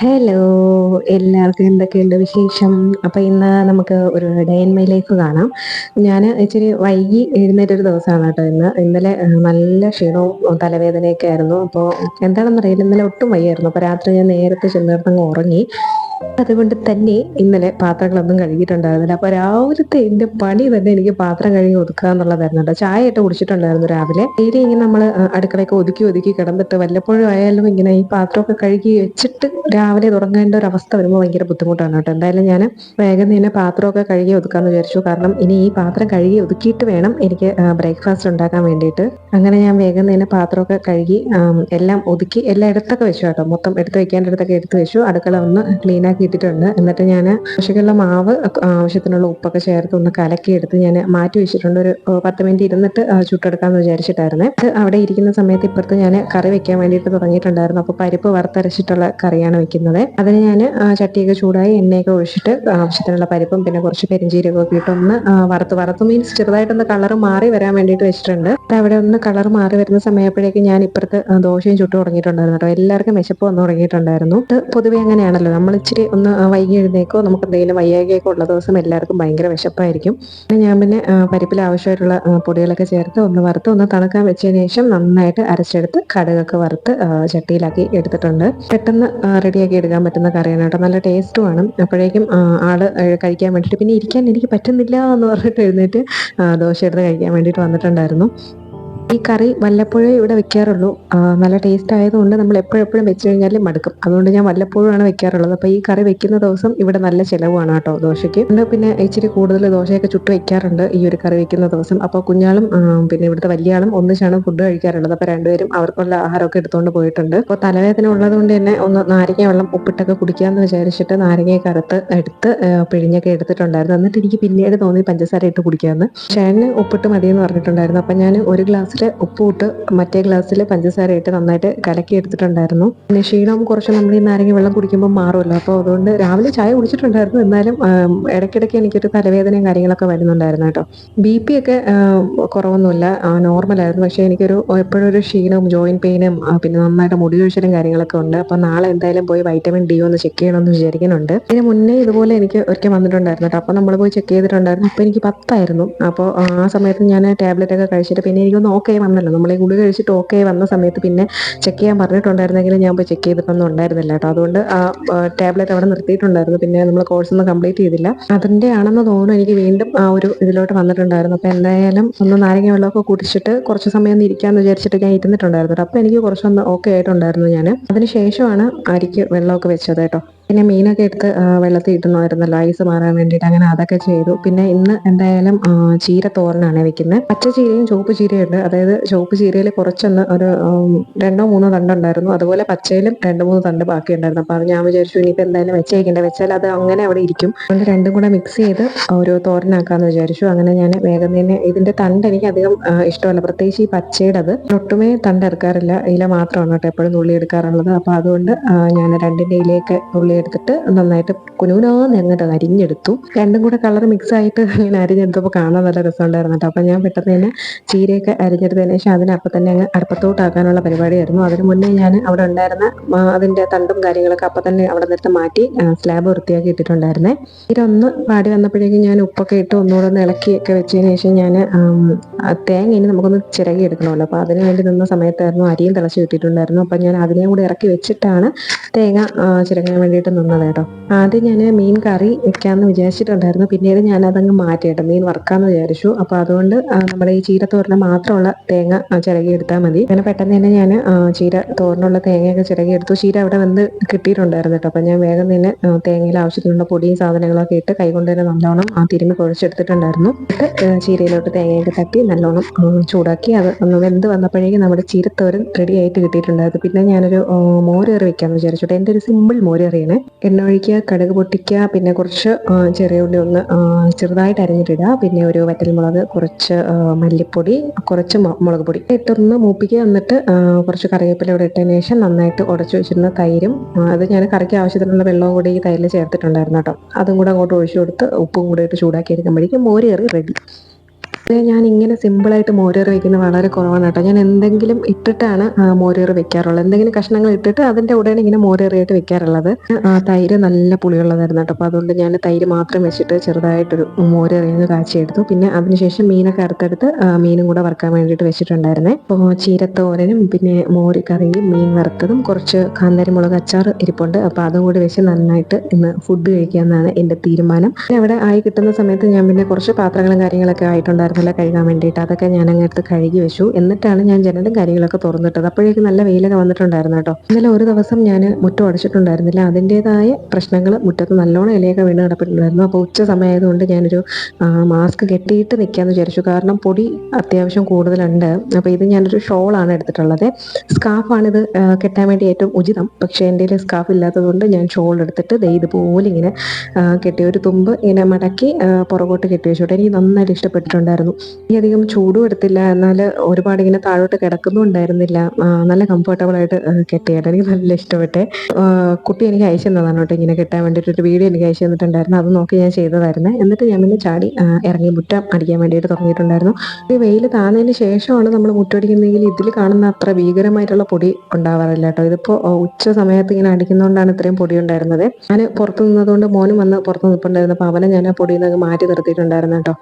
Hello എല്ലാവർക്കും എന്തൊക്കെയുണ്ട് വിശേഷം? അപ്പോൾ ഇന്ന് നമുക്ക് ഒരു ഡേ ഇൻ മൈ ലൈഫ് കാണാം. ഞാൻ ഇച്ചിരി വൈകി എഴുന്നേറ്റൊരു ദിവസമാണ് കേട്ടോ ഇന്ന്. ഇന്നലെ നല്ല ക്ഷീണവും തലവേദനയൊക്കെ ആയിരുന്നു. അപ്പോൾ എന്താണെന്നറിയില്ല ഇന്നലെ ഒട്ടും വയ്യായിരുന്നു. അപ്പോൾ രാത്രി ഞാൻ നേരത്തെ ചെന്നിടത്തങ്ങ് ഉറങ്ങി. അതുകൊണ്ട് തന്നെ ഇന്നലെ പാത്രങ്ങളൊന്നും കഴുകിയിട്ടുണ്ടായിരുന്നില്ല. അപ്പോൾ രാവിലത്തെ എന്റെ പണി തന്നെ എനിക്ക് പാത്രം കഴുകി ഒതുക്കുക എന്നുള്ളതായിരുന്നു കേട്ടോ. ചായ ഇട്ട് കുടിച്ചിട്ടുണ്ടായിരുന്നു രാവിലെ. ഡെയിലി ഇങ്ങനെ നമ്മൾ അടുക്കളയൊക്കെ ഒതുക്കി ഒതുക്കി കിടന്നിട്ട് വല്ലപ്പോഴും ആയാലും ഇങ്ങനെ ഈ പാത്രമൊക്കെ കഴുകി വെച്ചിട്ട് രാവിലെ തുടങ്ങേണ്ട ഒരു അവസ്ഥ വരുമ്പോൾ ഭയങ്കര ബുദ്ധിമുട്ടാണ് കേട്ടോ. എന്തായാലും ഞാൻ വേഗം തന്നെ പാത്രമൊക്കെ കഴുകി ഒതുക്കാന്ന് വിചാരിച്ചു. കാരണം ഇനി ഈ പാത്രം കഴുകി ഒതുക്കിയിട്ട് വേണം എനിക്ക് ബ്രേക്ക്ഫാസ്റ്റ് ഉണ്ടാക്കാൻ വേണ്ടിയിട്ട്. അങ്ങനെ ഞാൻ വേഗം തന്നെ പാത്രമൊക്കെ കഴുകി എല്ലാം ഒതുക്കി എല്ലാം ഇടത്തൊക്കെ വെച്ചു കേട്ടോ. മൊത്തം എടുത്ത് വെക്കേണ്ടടുത്തൊക്കെ എടുത്ത് വെച്ചു. അടുക്കള ഒന്ന് ക്ലീൻ ആക്കി ഇട്ടിട്ടുണ്ട് എന്നിട്ട് ഞാൻ ആവശ്യമുള്ള മാവ് ആവശ്യത്തിനുള്ള ഉപ്പൊക്കെ ചേർത്ത് ഒന്ന് കലക്കിയെടുത്ത് ഞാൻ മാറ്റി വെച്ചിട്ടുണ്ട്. ഒരു പത്ത് മിനിറ്റ് ഇരുന്നിട്ട് ചുട്ടെടുക്കാമെന്ന് വിചാരിച്ചിട്ടായിരുന്നേ. അവിടെ ഇരിക്കുന്ന സമയത്ത് ഇപ്പുറത്ത് ഞാൻ കറി വെക്കാൻ വേണ്ടിയിട്ട് തുടങ്ങിയിട്ടുണ്ടായിരുന്നു. അപ്പോൾ പരിപ്പ് വറുത്തരച്ചിട്ടുള്ള കറിയാണ് വെക്കുന്നത്. അതിന് ഞാൻ ചട്ടിയൊക്കെ ചൂടായി എണ്ണയൊക്കെ ഒഴിച്ചിട്ട് ആവശ്യത്തിനുള്ള പരിപ്പും പിന്നെ കുറച്ച് പെരിഞ്ചീരകമൊക്കെ ഇട്ട് ഒന്ന് വറുത്ത് വറുത്ത് മീൻസ് ചെറുതായിട്ടൊന്ന് കളർ മാറി വരാൻ വേണ്ടിയിട്ട് വെച്ചിട്ടുണ്ട്. അവിടെ ഒന്ന് കളർ മാറി വരുന്ന സമയപ്പോഴേക്കും ഞാൻ ഇപ്പുറത്ത് ദോശയും ചുട്ടു തുടങ്ങിയിട്ടുണ്ടായിരുന്നു. കേട്ടോ എല്ലാവർക്കും വിശപ്പ് വന്നു തുടങ്ങിയിട്ടുണ്ടായിരുന്നു. പൊതുവെ അങ്ങനെയാണല്ലോ. നമ്മൾ ഇച്ചിരി ഒന്ന് വൈകി എഴുന്നേക്കോ നമുക്ക് എന്തെങ്കിലും വയ്യാകിയൊക്കെ ഉള്ള ദിവസം എല്ലാവർക്കും ഭയങ്കര വിശപ്പായിരിക്കും. ഞാൻ പിന്നെ പരിപ്പിൽ ആവശ്യമായിട്ടുള്ള പൊടികളൊക്കെ ചേർത്ത് ഒന്ന് വറുത്ത് ഒന്ന് തണുക്കാൻ വെച്ചതിന് ശേഷം നന്നായിട്ട് അരച്ചെടുത്ത് കടുകൊക്കെ വറുത്ത് ചട്ടിയിലാക്കി എടുത്തിട്ടുണ്ട്. പെട്ടെന്ന് റെഡിയാക്കി എടുക്കാൻ പറ്റുന്ന കറിയാണ് കേട്ടോ. നല്ല ടേസ്റ്റുമാണ് അപ്പോഴേക്കും ആൾ കഴിക്കാൻ വേണ്ടിയിട്ട് പിന്നെ ഇരിക്കാൻ എനിക്ക് പറ്റുന്നില്ല എന്ന് പറഞ്ഞിട്ട് എഴുന്നേറ്റ് ദോശ എടുത്ത് കഴിക്കാൻ വേണ്ടിയിട്ട് വന്നിട്ടുണ്ടായിരുന്നു. ഈ കറി വല്ലപ്പോഴേ ഇവിടെ വെക്കാറുള്ളൂ. നല്ല ടേസ്റ്റ് ആയതുകൊണ്ട് നമ്മൾ എപ്പോഴെപ്പോഴും വെച്ച് കഴിഞ്ഞാലും മടുക്കും. അതുകൊണ്ട് ഞാൻ വല്ലപ്പോഴുമാണ് വെക്കാറുള്ളത്. അപ്പോൾ ഈ കറി വെക്കുന്ന ദിവസം ഇവിടെ നല്ല ചിലവാണ് കേട്ടോ ദോശയ്ക്ക്. പിന്നെ ഇച്ചിരി കൂടുതൽ ദോശയൊക്കെ ചുട്ട് വെക്കാറുണ്ട് ഈ ഒരു കറി വെക്കുന്ന ദിവസം. അപ്പോൾ കുഞ്ഞാളും പിന്നെ ഇവിടുത്തെ വലിയാളും ഒന്നിച്ചാണ് ഫുഡ് കഴിക്കാറുള്ളത്. അപ്പോൾ രണ്ടുപേരും അവർക്കുള്ള ആഹാരമൊക്കെ എടുത്തുകൊണ്ട് പോയിട്ടുണ്ട്. അപ്പോൾ തലവേദന ഉള്ളത് കൊണ്ട് തന്നെ ഒന്ന് നാരങ്ങ വെള്ളം ഉപ്പിട്ടൊക്കെ കുടിക്കാമെന്ന് വിചാരിച്ചിട്ട് നാരങ്ങയൊക്കെ കറുത്ത് എടുത്ത് പിഴിഞ്ഞൊക്കെ എടുത്തിട്ടുണ്ടായിരുന്നു. എന്നിട്ട് എനിക്ക് പിന്നീട് തോന്നി പഞ്ചസാര ഇട്ട് കുടിക്കാമെന്ന് ചേട്ടന് ഉപ്പിട്ട് മതിയെന്ന് പറഞ്ഞിട്ടുണ്ടായിരുന്നു. അപ്പം ഞാൻ ഒരു ഗ്ലാസ് ഗ്ലാസ്സിൽ ഉപ്പ് മറ്റേ ഗ്ലാസ്സിൽ പഞ്ചസാര ഇട്ട് നന്നായിട്ട് കലക്കി എടുത്തിട്ടുണ്ടായിരുന്നു. പിന്നെ ക്ഷീണം കുറച്ച് നമ്മൾ ഈ നാരങ്ങ വെള്ളം കുടിക്കുമ്പോൾ മാറുമല്ലോ. അപ്പോൾ അതുകൊണ്ട് രാവിലെ ചായ കുടിച്ചിട്ടുണ്ടായിരുന്നു. എന്നാലും ഇടയ്ക്കിടയ്ക്ക് എനിക്കൊരു തലവേദനയും കാര്യങ്ങളൊക്കെ വരുന്നുണ്ടായിരുന്നു കേട്ടോ. ബി പി ഒക്കെ കുറവൊന്നുമില്ല. നോർമലായിരുന്നു. പക്ഷേ എനിക്കൊരു എപ്പോഴും ഒരു ക്ഷീണവും ജോയിന്റ് പെയിനും പിന്നെ നന്നായിട്ട് മുടി കൊഴിച്ചിലും കാര്യങ്ങളൊക്കെ ഉണ്ട്. അപ്പോൾ നാളെ എന്തായാലും പോയി വൈറ്റമിൻ ഡി ഒന്ന് ചെക്ക് ചെയ്യണമെന്ന് വിചാരിക്കുന്നുണ്ട്. ഇതിന് മുന്നേ ഇതുപോലെ എനിക്ക് ഒരിക്കൽ വന്നിട്ടുണ്ടായിരുന്നു കേട്ടോ. അപ്പോൾ നമ്മൾ പോയി ചെക്ക് ചെയ്തിട്ടുണ്ടായിരുന്നു. അപ്പോൾ എനിക്ക് പത്തായിരുന്നു. അപ്പോൾ ആ സമയത്ത് ഞാൻ ടാബ്ലറ്റ് ഒക്കെ കഴിച്ചിട്ട് പിന്നെ എനിക്കൊന്ന് ഓക്കെ വന്നല്ലോ. നമ്മളെ ഈ ഗുളി കഴിച്ചിട്ട് ഓക്കെ വന്ന സമയത്ത് പിന്നെ ചെക്ക് ചെയ്യാൻ പറഞ്ഞിട്ടുണ്ടായിരുന്നെങ്കിൽ ഞാൻ പോയി ചെക്ക് ചെയ്തിട്ടൊന്നും ഉണ്ടായിരുന്നില്ല കേട്ടോ. അതുകൊണ്ട് ആ ടാബ്ലറ്റ് അവിടെ നിർത്തിയിട്ടുണ്ടായിരുന്നു. പിന്നെ നമ്മൾ കോഴ്സ് ഒന്നും കംപ്ലീറ്റ് ചെയ്തില്ല. അതിന്റെ ആണെന്ന് തോന്നുന്നു എനിക്ക് വീണ്ടും ആ ഒരു ഇതിലോട്ട് വന്നിട്ടുണ്ടായിരുന്നു. അപ്പോൾ എന്തായാലും ഒന്ന് നാരങ്ങ വെള്ളമൊക്കെ കുടിച്ചിട്ട് കുറച്ച് സമയം ഒന്ന് ഇരിക്കാമെന്ന് വിചാരിച്ചിട്ട് ഞാൻ ഇരുന്നിട്ടുണ്ടായിരുന്നു. അപ്പോൾ എനിക്ക് കുറച്ചൊന്ന് ഓക്കെ ആയിട്ടുണ്ടായിരുന്നു ഞാൻ അതിന് ശേഷമാണ് അരിക്ക് വെള്ളമൊക്കെ വെച്ചത് കേട്ടോ. പിന്നെ മീനൊക്കെ എടുത്ത് വെള്ളത്തിൽ ഇട്ടുന്നായിരുന്നല്ലോ ഐസ് മാറാൻ വേണ്ടിയിട്ട് അങ്ങനെ അതൊക്കെ ചെയ്തു. പിന്നെ ഇന്ന് എന്തായാലും ചീര തോരനാണ് വെക്കുന്നത്. പച്ച ചീരയും ചുവപ്പ് ചീരയും ഉണ്ട്. അതായത് ചുവപ്പ് ചീരയിൽ കുറച്ചൊന്ന് ഒരു രണ്ടോ മൂന്നോ തണ്ട് ഉണ്ടായിരുന്നു. അതുപോലെ പച്ചയിലും രണ്ട് മൂന്ന് തണ്ട് ബാക്കി ഉണ്ടായിരുന്നു അപ്പോൾ അത് ഞാൻ വിചാരിച്ചു ഇനിയിപ്പോൾ എന്തായാലും വെച്ചേക്കണ്ടേ. വെച്ചാൽ അത് അങ്ങനെ അവിടെ ഇരിക്കും. അതുകൊണ്ട് രണ്ടും കൂടെ മിക്സ് ചെയ്ത് ഒരു തോരനാക്കാന്ന് വിചാരിച്ചു. അങ്ങനെ ഞാൻ വേഗം തന്നെ ഇതിന്റെ തണ്ട് എനിക്ക് അധികം ഇഷ്ടമല്ല. പ്രത്യേകിച്ച് ഈ പച്ചയുടെ അത് ഒട്ടുമേ തണ്ട് എടുക്കാറില്ല ഇല മാത്രമാണ് കേട്ടോ എപ്പോഴും നുള്ളി എടുക്കാറുള്ളത്. അപ്പോൾ അതുകൊണ്ട് ഞാൻ രണ്ടിന്റെ ഇലയൊക്കെ നുള്ളി എടുത്തിട്ട് നന്നായിട്ട് കുനുകുനാന്ന് അങ്ങോട്ട് അരിഞ്ഞെടുത്തു. രണ്ടും കൂടെ കളർ മിക്സ് ആയിട്ട് ഇങ്ങനെ അരിഞ്ഞെടുത്തപ്പോൾ കാണാൻ നല്ല രസമുണ്ടായിരുന്നു കേട്ടോ. അപ്പം ഞാൻ പെട്ടെന്ന് തന്നെ ചീരയൊക്കെ അരിഞ്ഞെടുത്തതിന് ശേഷം അതിനെ അപ്പം തന്നെ അങ്ങ് അടുപ്പത്തോട്ടാക്കാനുള്ള പരിപാടിയായിരുന്നു. അതിന് മുന്നേ ഞാൻ അവിടെ ഉണ്ടായിരുന്ന അതിന്റെ തണ്ടും കാര്യങ്ങളൊക്കെ അപ്പം തന്നെ അവിടെ നിന്നിട്ട് മാറ്റി സ്ലാബ് വൃത്തിയാക്കി ഇട്ടിട്ടുണ്ടായിരുന്നേ. ഇതൊന്ന് പാടി വന്നപ്പോഴേക്കും ഞാൻ ഉപ്പൊക്കെ ഇട്ട് ഒന്നുകൂടെ ഒന്ന് ഇളക്കിയൊക്കെ വെച്ചതിന് ശേഷം ഞാൻ തേങ്ങ ഇനി നമുക്കൊന്ന് ചിരകി എടുക്കണമല്ലോ. അപ്പോൾ അതിന് വേണ്ടി നിന്ന സമയത്തായിരുന്നു അരിയും തിളച്ച് കിട്ടിയിട്ടുണ്ടായിരുന്നു. അപ്പം ഞാൻ അതിനെയും കൂടെ ഇറക്കി വെച്ചിട്ടാണ് തേങ്ങ ചിരകാൻ വേണ്ടിയിട്ട് നിന്നത് കേട്ടോ. ആദ്യം ഞാൻ മീൻ കറി വെക്കാമെന്ന് വിചാരിച്ചിട്ടുണ്ടായിരുന്നു. പിന്നീട് ഞാൻ അതങ്ങ് മാറ്റി മീൻ വറുക്കാമെന്ന് വിചാരിച്ചു. അപ്പോൾ അതുകൊണ്ട് നമ്മുടെ ഈ ചീര തോരണ മാത്രമുള്ള തേങ്ങ ചിരകി എടുത്താൽ മതി. അങ്ങനെ പെട്ടെന്ന് തന്നെ ഞാൻ ചീര തോരനുള്ള തേങ്ങയൊക്കെ ചിരകി എടുത്തു ചീര അവിടെ വന്ന് കിട്ടിയിട്ടുണ്ടായിരുന്നു കേട്ടോ. അപ്പോൾ ഞാൻ വേഗം തന്നെ തേങ്ങയിൽ ആവശ്യത്തിനുള്ള പൊടിയും സാധനങ്ങളൊക്കെ ഇട്ട് കൈകൊണ്ട് തന്നെ നല്ലോണം ആ തിരുമ്മി കുഴച്ചെടുത്തിട്ടുണ്ടായിരുന്നു. ചീരയിലോട്ട് തേങ്ങയൊക്കെ തട്ടി നല്ലോണം ചൂടാക്കി അത് ഒന്ന് വെന്ത് വന്നപ്പോഴേക്കും നമ്മുടെ ചീരത്തോരൻ റെഡി ആയിട്ട് കിട്ടിയിട്ടുണ്ടായിരുന്നു. പിന്നെ ഞാനൊരു മോരേറി വെക്കാമെന്ന് വിചാരിച്ചു എന്റെ ഒരു സിമ്പിൾ മോരേറിയാണ് എണ്ണ ഒഴിക്കുക കടുക് പൊട്ടിക്കുക പിന്നെ കുറച്ച് ചെറിയ ഉള്ളി ഒന്ന് ചെറുതായിട്ട് അരിഞ്ഞിട്ടിടുക പിന്നെ ഒരു വറ്റൽമുളക് കുറച്ച് മല്ലിപ്പൊടി കുറച്ച് മുളക് പൊടി. ഇട്ടൊന്ന് മൂപ്പിക്കുക. എന്നിട്ട് കുറച്ച് കറിവേപ്പില ഇവിടെ ഇട്ടതിന് ശേഷം നന്നായിട്ട് ഉടച്ചു വെച്ചിരുന്ന തൈരും അത് ഞാൻ കറിക്ക് ആവശ്യത്തിനുള്ള വെള്ളവും കൂടി ഈ തൈരിൽ ചേർത്തിട്ടുണ്ടായിരുന്നു കേട്ടോ. അതും കൂടെ അങ്ങോട്ട് ഒഴിച്ചു കൊടുത്ത് ഉപ്പും കൂടെ ഇട്ട് ചൂടാക്കി എടുക്കുമ്പോഴേക്കും മോര് കറി റെഡി ഞാൻ ഇങ്ങനെ സിമ്പിളായിട്ട് മോരേറ് വെക്കുന്നത് വളരെ കുറവാണ് കേട്ടോ ഞാൻ എന്തെങ്കിലും ഇട്ടിട്ടാണ് മോരേറ് വെക്കാറുള്ളത്. എന്തെങ്കിലും കഷ്ണങ്ങൾ ഇട്ടിട്ട് അതിന്റെ ഉടനെ ഇങ്ങനെ മോരേറിയായിട്ട് വെക്കാറുള്ളത്. തൈര് നല്ല പുളിയുള്ളതായിരുന്നു കേട്ടോ. അപ്പോൾ അതുകൊണ്ട് ഞാൻ തൈര് മാത്രം വെച്ചിട്ട് ചെറുതായിട്ടൊരു മോരേറിയെന്ന് കാച്ചിയെടുത്തു. പിന്നെ അതിനുശേഷം മീനൊക്കെ അറുത്തെടുത്ത് മീനും കൂടെ വറുക്കാൻ വേണ്ടിയിട്ട് വെച്ചിട്ടുണ്ടായിരുന്നേ. അപ്പോൾ ചീരത്തോരനും പിന്നെ മോര് കറിയും മീൻ വറുത്തതും കുറച്ച് കാന്താരി മുളക് അച്ചാർ ഇരിപ്പുണ്ട്. അപ്പോൾ അതും കൂടി വെച്ച് നന്നായിട്ട് ഇന്ന് ഫുഡ് കഴിക്കാമെന്നാണ് എന്റെ തീരുമാനം. പിന്നെ അവിടെ ആയി കിട്ടുന്ന സമയത്ത് ഞാൻ പിന്നെ കുറച്ച് പാത്രങ്ങളും കാര്യങ്ങളൊക്കെ ആയിട്ടുണ്ടായിരുന്നില്ല കഴുകാൻ വേണ്ടിയിട്ട് അതൊക്കെ ഞാൻ അങ്ങനത്തെ കഴുകി വെച്ചു. എന്നിട്ടാണ് ഞാൻ ജനലും കാര്യങ്ങളൊക്കെ തുറന്നിട്ടത്. അപ്പോഴേക്കും നല്ല വെയിലൊക്കെ വന്നിട്ടുണ്ടായിരുന്നു കേട്ടോ. ഇന്നലെ ഒരു ദിവസം ഞാൻ മുറ്റം അടച്ചിട്ടുണ്ടായിരുന്നില്ല അതിന്റെതായ പ്രശ്നങ്ങൾ മുറ്റത്ത് നല്ലോണം ഇലയൊക്കെ വീണ് കിടപ്പിട്ടുണ്ടായിരുന്നു അപ്പോൾ ഉച്ച സമയമായതുകൊണ്ട് ഞാനൊരു മാസ്ക് കെട്ടിയിട്ട് നിൽക്കാമെന്ന് വിചാരിച്ചു. കാരണം പൊടി അത്യാവശ്യം കൂടുതലുണ്ട്. അപ്പോൾ ഇത് ഞാനൊരു ഷോളാണ് എടുത്തിട്ടുള്ളത്. സ്കാർഫാണിത് ആ, കെട്ടാൻ വേണ്ടി ഏറ്റവും ഉചിതം. പക്ഷേ എന്റെ സ്കാർഫ് ഇല്ലാത്തതുകൊണ്ട് ഞാൻ ഷോൾ എടുത്തിട്ട് ദേ ഇതുപോലെ ഇങ്ങനെ കെട്ടി ഒരു തുമ്പ് ഇങ്ങനെ മടക്കി പുറകോട്ട് കെട്ടി വെച്ചോട്ടെ എനിക്ക് നന്നായിട്ട് ഇഷ്ടപ്പെട്ടിട്ടുണ്ടായിരുന്നു. എനിക്ക് അധികം ചൂടും എടുത്തില്ല. എന്നാൽ ഒരുപാട് ഇങ്ങനെ താഴോട്ട് കിടക്കുന്നും ഉണ്ടായിരുന്നില്ല നല്ല കംഫർട്ടബിൾ ആയിട്ട് കെട്ടിയായിട്ട് എനിക്ക് നല്ല ഇഷ്ടപ്പെട്ടെ. കുട്ടി എനിക്ക് അയച്ചു തന്നതാണ് കേട്ടോ. ഇങ്ങനെ കെട്ടാൻ വേണ്ടിയിട്ട് ഒരു വീഡിയോ എനിക്ക് അയച്ചു തന്നിട്ടുണ്ടായിരുന്നു. അത് നോക്കി ഞാൻ ചെയ്തതായിരുന്നു. എന്നിട്ട് ഞാൻ പിന്നെ ചാടി ഇറങ്ങി മുറ്റം അടിക്കാൻ വേണ്ടിയിട്ട് തുടങ്ങിയിട്ടുണ്ടായിരുന്നു. ഈ വെയിൽ താന്നതിന് ശേഷമാണ് നമ്മൾ മുറ്റടിക്കുന്നതെങ്കിൽ ഇതിൽ കാണുന്ന അത്ര ഭീകരമായിട്ടുള്ള പൊടി ഉണ്ടാവാറില്ല കേട്ടോ. ഇതിപ്പോൾ ഉച്ച സമയത്ത് ഇങ്ങനെ അടിക്കുന്നതുകൊണ്ടാണ് ഇത്രയും പൊടി ഉണ്ടായിരുന്നത്. ഞാൻ പുറത്ത് നിന്നതുകൊണ്ട് മോനും വന്ന് പുറത്ത് നിൽപ്പുണ്ടായിരുന്നു അപ്പോൾ അവനെ ഞാൻ ആ പൊടിയിൽ നിന്ന് മാറ്റി നിർത്തിയിട്ടുണ്ടായിരുന്നു കേട്ടോ.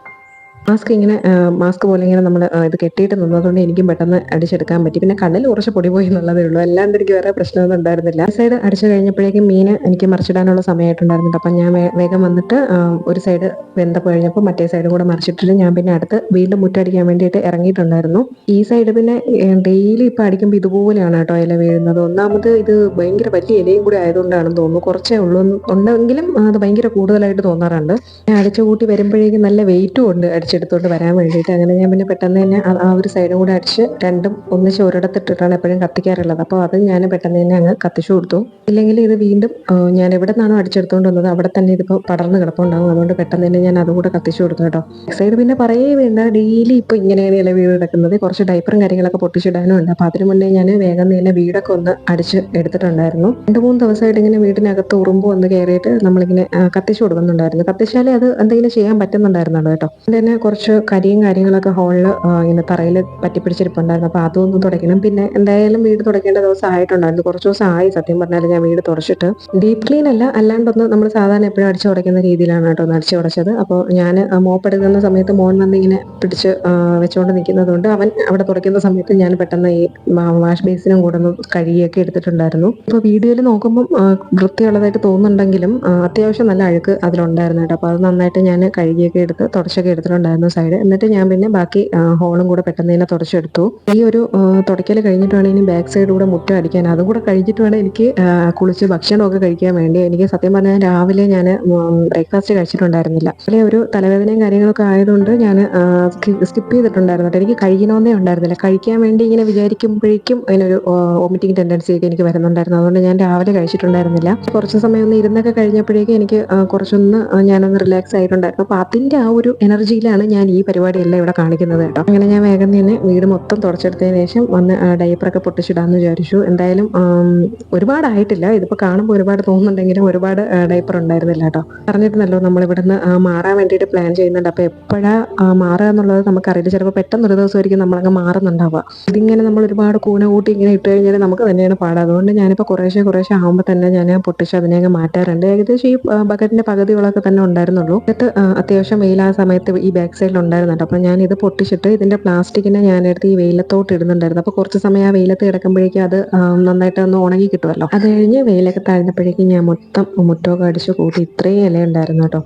മാസ്ക് ഇങ്ങനെ മാസ്ക് പോലെ ഇങ്ങനെ നമ്മൾ ഇത് കെട്ടിയിട്ട് നിന്നതുകൊണ്ട് എനിക്കും പെട്ടെന്ന് അടിച്ചെടുക്കാൻ പറ്റി. പിന്നെ കണ്ണിൽ കുറച്ച് പൊടി പോയി എന്നുള്ളതേ ഉള്ളൂ. അല്ലാണ്ട് എനിക്ക് വേറെ പ്രശ്നമൊന്നും ഉണ്ടായിരുന്നില്ല. സൈഡ് അടിച്ചു കഴിഞ്ഞപ്പോഴേക്കും മീൻ എനിക്ക് മറിച്ചിടാനുള്ള സമയമായിട്ടുണ്ടായിരുന്നില്ല. അപ്പം ഞാൻ വേഗം വന്നിട്ട് ഒരു സൈഡ് വെന്തപ്പോൾ കഴിഞ്ഞപ്പോൾ മറ്റേ സൈഡും കൂടെ മറിച്ചിട്ടിട്ട് ഞാൻ പിന്നെ അടുത്ത് വീണ്ടും മുറ്റടിക്കാൻ വേണ്ടിയിട്ട് ഇറങ്ങിയിട്ടുണ്ടായിരുന്നു. ഈ സൈഡ് പിന്നെ ഡെയിലി ഇപ്പം അടിക്കുമ്പോൾ ഇതുപോലെയാണ് കേട്ടോ ഇല വീഴുന്നത്. ഒന്നാമത് ഇത് ഭയങ്കര വലിയ ഇലയും കൂടി ആയതുകൊണ്ടാണെന്ന് തോന്നുന്നു. കുറച്ചേ ഉള്ളൂ ഉണ്ടെങ്കിലും അത് ഭയങ്കര കൂടുതലായിട്ട് തോന്നാറുണ്ട്. ഞാൻ അടിച്ചു കൂട്ടി വരുമ്പോഴേക്കും നല്ല വെയിറ്റും ഉണ്ട് അടിച്ചെടുത്തോണ്ട് വരാൻ വേണ്ടിയിട്ട്. അങ്ങനെ ഞാൻ പിന്നെ പെട്ടെന്ന് തന്നെ ആ- ഒരു സൈഡും കൂടെ അടിച്ച് രണ്ടും ഒന്നിച്ച് ഒരിടത്തിട്ടിട്ടാണ് എപ്പോഴും കത്തിക്കാറുള്ളത്. അപ്പോൾ അത് ഞാൻ പെട്ടെന്ന് തന്നെ അങ്ങ് കത്തിച്ചു കൊടുത്തു. ഇല്ലെങ്കിൽ ഇത് വീണ്ടും ഞാൻ എവിടെ നിന്നാണോ അടിച്ചെടുത്തോണ്ട് വന്നത് അവിടെ തന്നെ ഇതിപ്പോൾ പടർന്ന് കിടപ്പുണ്ടാകും അതുകൊണ്ട് പെട്ടെന്ന് തന്നെ ഞാൻ അതുകൂടെ കത്തിച്ചു കൊടുത്തു കേട്ടോ. സൈഡ് പിന്നെ പറയേ വേണ്ട. ഡെയിലി ഇപ്പോൾ ഇങ്ങനെയാണ് ഇല വീട് കിടക്കുന്നത്. കുറച്ച് ഡൈപ്പറും കാര്യങ്ങളൊക്കെ പൊട്ടിച്ചിടാനും ഉണ്ട്. അപ്പോൾ അതിന് മുന്നേ ഞാൻ വേഗം തന്നെ വീടൊക്കെ ഒന്ന് അടിച്ച് എടുത്തിട്ടുണ്ടായിരുന്നു. രണ്ട് മൂന്ന് ദിവസമായിട്ട് ഇങ്ങനെ വീടിനകത്ത് ഉറുമ്പ് വന്ന് കയറിയിട്ട് നമ്മളിങ്ങനെ കത്തിച്ചു കൊടുക്കുന്നുണ്ടായിരുന്നു. കത്തിച്ചാലേ അത് എന്തെങ്കിലും ചെയ്യാൻ പറ്റുന്നുണ്ടായിരുന്നുള്ളൂ കേട്ടോ. കുറച്ച് കരിയും കാര്യങ്ങളൊക്കെ ഹോളിൽ ഇങ്ങനെ തറയിൽ പറ്റിപ്പിടിച്ചിരിപ്പുണ്ടായിരുന്നു. അപ്പോൾ അതൊന്ന് തുടയ്ക്കണം. പിന്നെ എന്തായാലും വീട് തുടയ്ക്കേണ്ട ദിവസം ആയിട്ടുണ്ടായിരുന്നു. കുറച്ച് ദിവസം ആയി. സത്യം പറഞ്ഞാൽ ഞാൻ വീട് തുടച്ചിട്ട്. ഡീപ് ക്ലീൻ അല്ല അല്ലാണ്ടൊന്ന് നമ്മൾ സാധാരണ എപ്പോഴും അടിച്ചു തുടയ്ക്കുന്ന രീതിയിലാണ് കേട്ടോ ഒന്ന് അടിച്ചു തുടച്ചത് അപ്പോൾ ഞാൻ മോപ്പ് എടുക്കുന്ന സമയത്ത് മോൻ വന്ന് ഇങ്ങനെ പിടിച്ച് വെച്ചുകൊണ്ട് നിൽക്കുന്നതുകൊണ്ട് അവൻ അവിടെ തുടയ്ക്കുന്ന സമയത്ത് ഞാൻ പെട്ടെന്ന് ഈ വാഷ് ബേസിനും കൂടെ ഒന്ന് കഴുകിയൊക്കെ എടുത്തിട്ടുണ്ടായിരുന്നു. ഇപ്പോൾ വീഡിയോയിൽ നോക്കുമ്പം വൃത്തിയുള്ളതായിട്ട് തോന്നുന്നുണ്ടെങ്കിലും അത്യാവശ്യം നല്ല അഴുക്ക് അതിലുണ്ടായിരുന്നു കേട്ടോ. അപ്പോൾ അത് നന്നായിട്ട് ഞാൻ കഴുകിയൊക്കെ എടുത്ത് തുടച്ചൊക്കെ എടുത്തിട്ടുണ്ടായിരുന്നു. സൈഡ് എന്നിട്ട് ഞാൻ പിന്നെ ബാക്കി ഹോളും കൂടെ പെട്ടെന്ന് തന്നെ തുടച്ചെടുത്തു. ഈ ഒരു തുടയ്ക്കൽ കഴിഞ്ഞിട്ട് വേണം ഇനി ബാക്ക് സൈഡ് കൂടെ മുറ്റം അടിക്കാൻ. അതും കൂടെ കഴിഞ്ഞിട്ട് വേണം എനിക്ക് കുളിച്ച് ഭക്ഷണമൊക്കെ കഴിക്കാൻ വേണ്ടി. എനിക്ക് സത്യം പറഞ്ഞാൽ രാവിലെ ഞാൻ ബ്രേക്ക്ഫാസ്റ്റ് കഴിച്ചിട്ടുണ്ടായിരുന്നില്ല. അതിലെ ഒരു തലവേദനയും കാര്യങ്ങളൊക്കെ ആയതുകൊണ്ട് ഞാൻ സ്കിപ്പ് ചെയ്തിട്ടുണ്ടായിരുന്നു. എനിക്ക് കഴിക്കണമെന്നേ ഉണ്ടായിരുന്നില്ല. കഴിക്കാൻ വേണ്ടി ഇങ്ങനെ വിചാരിക്കുമ്പോഴേക്കും അതിനൊരു വോമിറ്റിംഗ് ടെൻഡൻസി ഒക്കെ എനിക്ക് വരുന്നുണ്ടായിരുന്നു. അതുകൊണ്ട് ഞാൻ രാവിലെ കഴിച്ചിട്ടുണ്ടായിരുന്നില്ല. കുറച്ച് സമയം ഒന്ന് ഇരുന്നൊക്കെ കഴിഞ്ഞപ്പോഴേക്കും എനിക്ക് കുറച്ചൊന്ന് ഞാനൊന്ന് റിലാക്സ് ആയിട്ടുണ്ടായിരുന്നു. അപ്പോൾ അതിന്റെ ആ ഒരു എനർജിയിലാണ് ഞാൻ ഈ പരിപാടിയല്ല ഇവിടെ കാണിക്കുന്നത് കേട്ടോ. അങ്ങനെ ഞാൻ വേഗം തന്നെ വീട് മൊത്തം തുടച്ചെടുത്തതിന് ശേഷം വന്ന് ഡൈപ്പറൊക്കെ പൊട്ടിച്ചിടാന്ന് വിചാരിച്ചു. എന്തായാലും ഒരുപാടായിട്ടില്ല. ഇതിപ്പോൾ കാണുമ്പോൾ ഒരുപാട് തോന്നുന്നുണ്ടെങ്കിലും ഒരുപാട് ഡൈപ്പർ ഉണ്ടായിരുന്നില്ല കേട്ടോ. പറഞ്ഞിരുന്നല്ലോ നമ്മൾ ഇവിടെ ആ, മാറാൻ വേണ്ടിയിട്ട് പ്ലാൻ ചെയ്യുന്നുണ്ട്. അപ്പോൾ എപ്പോഴാ മാറുക എന്നുള്ളത് നമുക്കറിയില്ല. ചിലപ്പോൾ പെട്ടെന്ന് ഒരു ദിവസമായിരിക്കും നമ്മളങ്ങ് മാറുന്നുണ്ടാവുക. ഇതിങ്ങനെ നമ്മൾ ഒരുപാട് കൂന കൂട്ടി ഇങ്ങനെ ഇട്ട് കഴിഞ്ഞാൽ നമുക്ക് തന്നെയാണ് പാട്. അതുകൊണ്ട് ഞാനിപ്പോൾ കുറേശ്ശെ കുറേശ്ശെ ആകുമ്പോൾ തന്നെ ഞാൻ പൊട്ടിച്ച് അതിനെ അങ്ങ് മാറ്റാറുണ്ട്. ഏകദേശം ഈ ബക്കറ്റിന്റെ പകുതികളൊക്കെ തന്നെ ഉണ്ടായിരുന്നുള്ളൂ. എന്നിട്ട് അത്യാവശ്യം വെയിൽ ആ സമയത്ത് ഈ ബാക്ക് സൈഡിൽ ഉണ്ടായിരുന്നുണ്ട് അപ്പോൾ ഞാൻ ഇത് പൊട്ടിച്ചിട്ട് ഇതിന്റെ പ്ലാസ്റ്റിക്കിനെ ഞാനെടുത്ത് ഈ വെയിലത്തോട്ട് ഇടുന്നുണ്ടായിരുന്നു. അപ്പോൾ കുറച്ച് സമയം ആ വെയിലത്ത് കിടക്കുമ്പോഴേക്കും അത് നന്നായിട്ട് ഒന്ന് ഉണങ്ങി കിട്ടുമല്ലോ. അത് കഴിഞ്ഞ് വെയിലൊക്കെ താഴ്ന്നപ്പോഴേക്കും ഞാൻ മൊത്തം മുറ്റമൊക്കെ അടിച്ച് കൂട്ടി ഇത്രയും ഇല ഉണ്ടായിരുന്നു കേട്ടോ.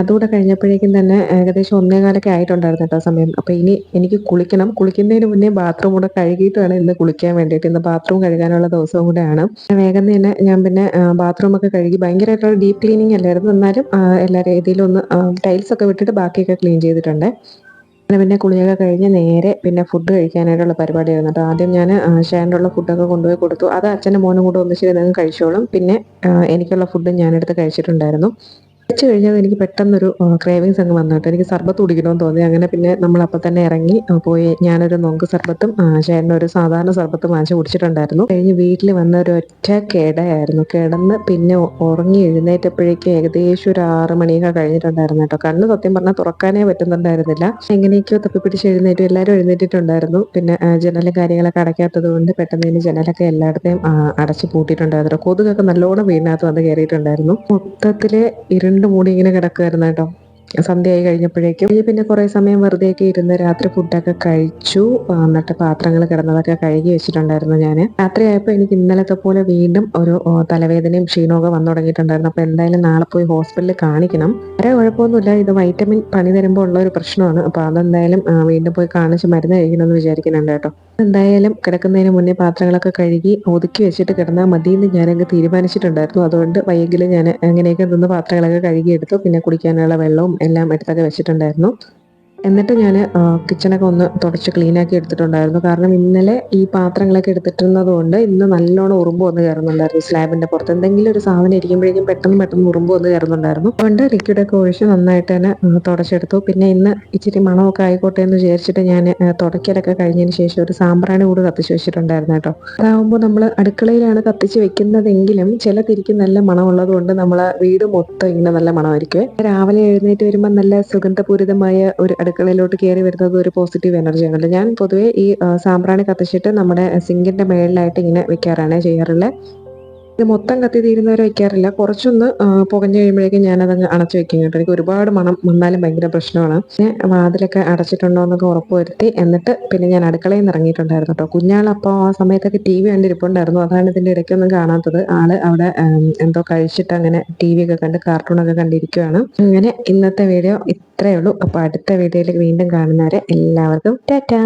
അതുകൂടെ കഴിഞ്ഞപ്പോഴേക്കും തന്നെ ഏകദേശം ഒന്നേകാലൊക്കെ ആയിട്ടുണ്ടായിരുന്നു കേട്ടോ സമയം. അപ്പോൾ ഇനി എനിക്ക് കുളിക്കണം. കുളിക്കുന്നതിന് മുന്നേ ബാത്റൂം കൂടെ കഴുകിയിട്ട് വേണം ഇന്ന് കുളിക്കാൻ വേണ്ടിയിട്ട്. ഇന്ന് ബാത്റൂം കഴുകാനുള്ള ദിവസവും കൂടെയാണ് വേഗം തന്നെ ഞാൻ പിന്നെ ബാത്റൂം ഒക്കെ കഴുകി ഭയങ്കരമായിട്ടുള്ള ഡീപ്പ് ക്ലീനിങ് അല്ലായിരുന്നു. എന്നാലും എല്ലാ രീതിയിലും ഒന്ന് ടൈൽസ് ഒക്കെ വിട്ടിട്ട് ബാക്കിയൊക്കെ ക്ലീൻ ചെയ്തിട്ടുണ്ട്. അങ്ങനെ പിന്നെ കുളിയൊക്കെ കഴിഞ്ഞ് നേരെ പിന്നെ ഫുഡ് കഴിക്കാനായിട്ടുള്ള പരിപാടിയായിരുന്നു. കേട്ടോ ആദ്യം ഞാൻ ഷാനുള്ള ഫുഡൊക്കെ കൊണ്ടുപോയി കൊടുത്തു. അത് അച്ഛന്റെ മോനും കൂടെ ഒന്നിച്ചിരുന്ന് കഴിച്ചോളും. പിന്നെ എനിക്കുള്ള ഫുഡ് ഞാനെടുത്ത് കഴിച്ചിട്ടുണ്ടായിരുന്നു. വെച്ച് കഴിഞ്ഞാൽ എനിക്ക് പെട്ടെന്നൊരു ക്രേവിങ്സ് അങ്ങ് വന്നു കേട്ടോ. എനിക്ക് സർബത്ത് കുടിക്കണമെന്ന് തോന്നി. അങ്ങനെ പിന്നെ നമ്മൾ അപ്പം തന്നെ ഇറങ്ങി പോയി ഞാനൊരു നൊങ്ക് സർബത്തും ചേട്ടൻ ഒരു സാധാരണ സർബത്തും വാങ്ങിച്ച് കുടിച്ചിട്ടുണ്ടായിരുന്നു. കഴിഞ്ഞ് വീട്ടിൽ വന്ന ഒരു ഒറ്റ കേടയായിരുന്നു കിടന്ന് പിന്നെ ഉറങ്ങി എഴുന്നേറ്റപ്പോഴേക്കും ഏകദേശം ഒരു ആറ് മണിയൊക്കെ കഴിഞ്ഞിട്ടുണ്ടായിരുന്നു കേട്ടോ. കണ്ണ് സത്യം പറഞ്ഞാൽ തുറക്കാനേ പറ്റുന്നുണ്ടായിരുന്നില്ല. എങ്ങനെയൊക്കെയോ തപ്പിപ്പിടിച്ച് എഴുന്നേറ്റ്. എല്ലാവരും എഴുന്നേറ്റിട്ടുണ്ടായിരുന്നു. പിന്നെ ജനലും കാര്യങ്ങളൊക്കെ അടയ്ക്കാത്തത് കൊണ്ട് പെട്ടെന്ന് തന്നെ ജനലൊക്കെ എല്ലായിടത്തെയും അടച്ച് പൂട്ടിയിട്ടുണ്ടായിരുന്നു കൊതുകൊക്കെ നല്ലോണം വീടിനകത്ത് വന്ന് കയറിയിട്ടുണ്ടായിരുന്നു. മൊത്തത്തിലെ ഇരുണ്ട് മൂടി ഇങ്ങനെ കിടക്കുമായിരുന്നു കേട്ടോ. സന്ധ്യയായി കഴിഞ്ഞപ്പോഴേക്കും. കഴിഞ്ഞ് പിന്നെ കുറേ സമയം വെറുതെയൊക്കെ ഇരുന്ന് രാത്രി ഫുഡൊക്കെ കഴിച്ചു. എന്നിട്ട് പാത്രങ്ങൾ കിടന്നതൊക്കെ കഴുകി വെച്ചിട്ടുണ്ടായിരുന്നു ഞാൻ രാത്രി ആയപ്പോൾ എനിക്ക് ഇന്നലത്തെ പോലെ വീണ്ടും ഒരു തലവേദനയും ക്ഷീണമൊക്കെ വന്നു തുടങ്ങിയിട്ടുണ്ടായിരുന്നു അപ്പോൾ എന്തായാലും നാളെ പോയി ഹോസ്പിറ്റലിൽ കാണിക്കണം. വരെ കുഴപ്പമൊന്നുമില്ല. ഇത് വൈറ്റമിൻ പണി തരുമ്പോൾ ഉള്ള ഒരു പ്രശ്നമാണ്. അപ്പോൾ അതെന്തായാലും വീണ്ടും പോയി കാണിച്ച് മരുന്ന് കഴിക്കണമെന്ന് വിചാരിക്കുന്നുണ്ട് കേട്ടോ. എന്തായാലും കിടക്കുന്നതിന് മുന്നേ പാത്രങ്ങളൊക്കെ കഴുകി ഒതുക്കി വെച്ചിട്ട് കിടന്നാൽ മതി എന്ന് ഞാനങ്ങ് തീരുമാനിച്ചിട്ടുണ്ടായിരുന്നു. അതുകൊണ്ട് വൈകിലും ഞാൻ അങ്ങനെയൊക്കെ നിന്ന് പാത്രങ്ങളൊക്കെ കഴുകിയെടുത്തു. പിന്നെ കുടിക്കാനുള്ള വെള്ളവും എല്ലാം എടുത്തൊക്കെ വെച്ചിട്ടുണ്ടായിരുന്നു. എന്നിട്ട് ഞാൻ കിച്ചണൊക്കെ ഒന്ന് തുടച്ച് ക്ലീനാക്കി എടുത്തിട്ടുണ്ടായിരുന്നു. കാരണം ഇന്നലെ ഈ പാത്രങ്ങളൊക്കെ എടുത്തിട്ടുന്നത് കൊണ്ട് ഇന്ന് നല്ലോണം ഉറുമ്പ് വന്ന് കയറുന്നുണ്ടായിരുന്നു സ്ലാബിന്റെ പുറത്ത്. എന്തെങ്കിലും ഒരു സാധനം ഇരിക്കുമ്പോഴേക്കും പെട്ടെന്ന് പെട്ടെന്ന് ഉറുമ്പ് വന്ന് കയറുന്നുണ്ടായിരുന്നു. അതുകൊണ്ട് ലിക്വിഡൊക്കെ ഒഴിച്ച് നന്നായിട്ട് തന്നെ തുടച്ചെടുത്തു. പിന്നെ ഇന്ന് ഇച്ചിരി മണമൊക്കെ ആയിക്കോട്ടെ എന്ന് വിചാരിച്ചിട്ട് ഞാൻ തുടയ്ക്കലൊക്കെ കഴിഞ്ഞതിന് ശേഷം ഒരു സാമ്പ്രാണി കൂടി കത്തിച്ച് വെച്ചിട്ടുണ്ടായിരുന്നു കേട്ടോ. അതാവുമ്പോൾ നമ്മൾ അടുക്കളയിലാണ് കത്തിച്ച് വെക്കുന്നതെങ്കിലും ചില തിരിക്ക് നല്ല മണമുള്ളത് കൊണ്ട് നമ്മളെ വീട് മൊത്തം ഇങ്ങനെ നല്ല മണമായിരിക്കും രാവിലെ എഴുന്നേറ്റ് വരുമ്പോൾ നല്ല സുഗന്ധപൂരിതമായ ഒരു അടുക്കളയിലോട്ട് കയറി വരുന്നത് ഒരു പോസിറ്റീവ് എനർജി അല്ലെ ഞാൻ പൊതുവേ ഈ സാമ്പ്രാണി കത്തിച്ചിട്ട് നമ്മുടെ സിങ്കിന്റെ മേളിലായിട്ട് ഇങ്ങനെ വെക്കാറാണ് ചെയ്യാറുള്ളത് ഇത് മൊത്തം കത്തി തീരുന്നവരെ വയ്ക്കാറില്ല. കുറച്ചൊന്ന് പുകഞ്ഞു കഴിയുമ്പോഴേക്കും ഞാനത് അടച്ചു വെക്കും കേട്ടോ. എനിക്ക് ഒരുപാട് മണം വന്നാലും ഭയങ്കര പ്രശ്നമാണ്. പിന്നെ വാതിലൊക്കെ അടച്ചിട്ടുണ്ടോ എന്നൊക്കെ ഉറപ്പുവരുത്തി എന്നിട്ട് പിന്നെ ഞാൻ അടുക്കളയിൽ നിന്ന് ഇറങ്ങിയിട്ടുണ്ടായിരുന്നു കേട്ടോ. കുഞ്ഞാൾ അപ്പോൾ ആ സമയത്തൊക്കെ ടി വി കണ്ടിരിപ്പുണ്ടായിരുന്നു. അതാണ് ഇതിന്റെ ഇടയ്ക്കൊന്നും കാണാത്തത്. ആൾ അവിടെ എന്തോ കഴിച്ചിട്ട് അങ്ങനെ ടി വി ഒക്കെ കണ്ട് കാർട്ടൂണൊക്കെ കണ്ടിരിക്കുകയാണ് അങ്ങനെ ഇന്നത്തെ വീഡിയോ ഇത്രയേ ഉള്ളൂ. അപ്പോൾ അടുത്ത വീഡിയോയിൽ വീണ്ടും കാണുന്നവരെ എല്ലാവർക്കും ടാറ്റാ.